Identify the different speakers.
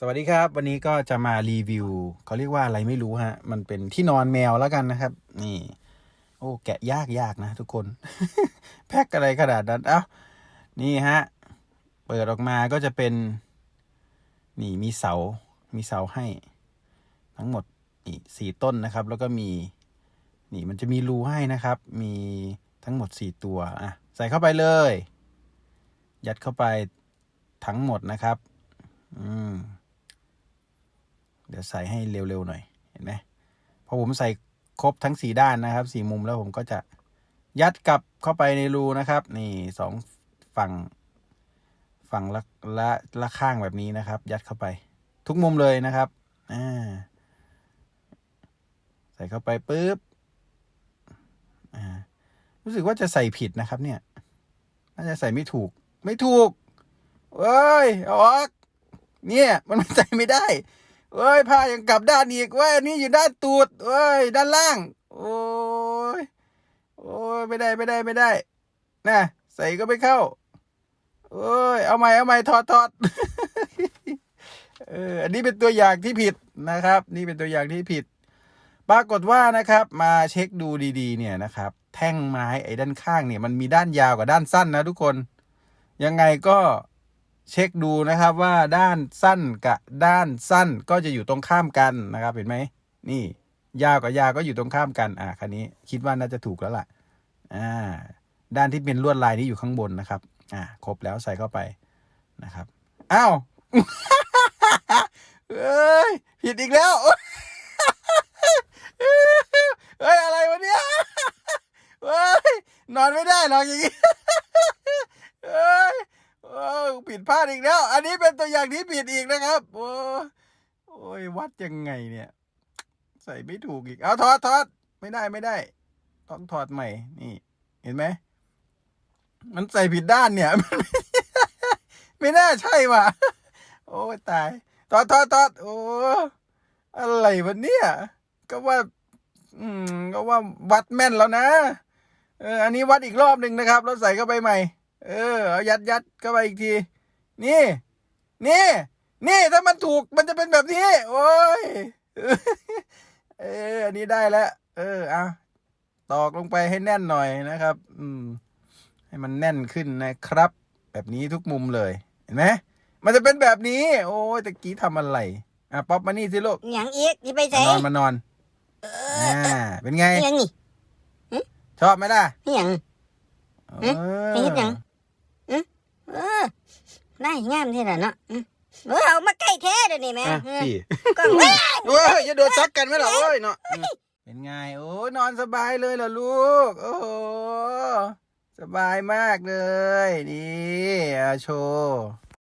Speaker 1: สวัสดีครับ วันนี้ก็จะมารีวิวเขาเรียกว่าอะไรไม่รู้ฮะ มันเป็นที่นอนแมวแล้วกันนะครับ นี่ โอ้แกะยากยากนะทุกคน แพ็กอะไรขนาดนั้น เอ้า นี่ฮะ เปิดออกมาก็จะเป็น นี่มีเสา มีเสาให้ ทั้งหมดนี่สี่ต้นนะครับ แล้วก็มี นี่มันจะมีรูให้นะครับ มีทั้งหมดสี่ตัวอะใส่เข้าไปเลย ยัดเข้าไปทั้งหมดนะครับ อืม ดี๋ยวใส่ให้เร็วๆหน่อย เห็นไหมพอผมใส่ครบทั้งสี่ด้านนะครับสี่มุมแล้วผมก็จะยัดกลับเข้าไปในรูนะครับ นี่สองฝั่งฝั่งละละละข้างแบบนี้นะครับ ยัดเข้าไป ทุกมุมเลยนะครับอ่าใส่เข้าไปปุ๊บอ่ารู้สึกว่าจะใส่ผิดนะครับเนี่ยน่าจะใส่ไม่ถูก ไม่ถูกเอ้ยอาออก เนี่ย มันใส่ไม่ได้ เอ้ยผ้ายังกลับด้านอีกเว้ยอันนี้อยู่ด้านตูดเอ้ยด้านล่าง โอ้ยโอ้ยไม่ได้ไม่ได้ไม่ได้นะใส่ก็ไม่เข้าเอ้ยเอาใหม่เอาใหม่ถอดถอดเอออันนี้เป็นตัวอย่างที่ผิดนะครับ นี่เป็นตัวอย่างที่ผิด ปรากฏว่านะครับ มาเช็คดูดีๆ เนี่ยนะครับ แท่งไม้ไอ้ด้านข้างเนี่ยมันมีด้านยาวกับด้านสั้นนะทุกคน ยังไงก็ เช็คดูนะครับว่าด้านสั้นกับด้านสั้นก็จะอยู่ตรงข้ามกันนะครับ เห็นไหมนี่ ยาวกับยาวก็อยู่ตรงข้ามกันอ่าคันนี้คิดว่าน่าจะถูกแล้วล่ะอ่าด้านที่เป็นลวดลายนี้อยู่ข้างบนนะครับ อ่าครบแล้วใส่เข้าไปนะครับอ้าวเอ้ยผิดอีกแล้วเฮ้ยอะไรวะเนี่ยเฮ้ยนอนไม่ได้หรอกอย่างนี้ เฮ้ยโอ้ ผิดพลาดอีกแล้ว อันนี้เป็นตัวอย่างที่ผิดอีกนะครับ โอ้โอ้ยวัดยังไงเนี่ย ใส่ไม่ถูกอีก เอาถอดถอดไม่ได้ไม่ได้ ต้องถอดใหม่ นี่ เห็นไหม มันใส่ผิดด้านเนี่ย ไม่น่าใช่ว่ะ โอ้ยตาย ถอดถอดถอดโอ้ อะไรวะเนี่ย ก็ว่า อืม ก็ว่าวัดแม่นแล้วนะ เออ อันนี้วัดอีกรอบหนึ่งนะครับ แล้วใส่เข้าไปใหม่ เออ เอายัดยัดเข้าไปอีกที นี่ นี่ นี่ถ้ามันถูกมันจะเป็นแบบนี้ โอ้ย เอออันนี้ได้แล้ว เออเอาตอกลงไปให้แน่นหน่อยนะครับ อืม ให้มันแน่นขึ้นนะครับ แบบนี้ทุกมุมเลย เห็นไหมมันจะเป็นแบบนี้ โอ้ยตะกี้ทำอะไรอะป๊อปมานี่สิลูก
Speaker 2: หยังอีกที่ไป
Speaker 1: มา
Speaker 2: ใส่
Speaker 1: นอนมานอนอ่าเป็นไง
Speaker 2: หยังนี่
Speaker 1: ชอบไหมล่ะ
Speaker 2: หยัง
Speaker 1: เอ
Speaker 2: เอ๊ะเฮ็ดหยังเออ ได้งามที่ละเนาะอืมเออเอามาใกล้แท้เดี๋ยวนี้แม่
Speaker 1: อะ
Speaker 2: เออ
Speaker 1: พี่
Speaker 2: ก็เว้ย
Speaker 1: โอ้ยอย่าโดนซักกันไหมล่ะโอ้ยเนาะอืมเป็นไงโอ้ยนอนสบายเลยเหรอลูก โอ้โหสบายมากเลยนี่อะโชว์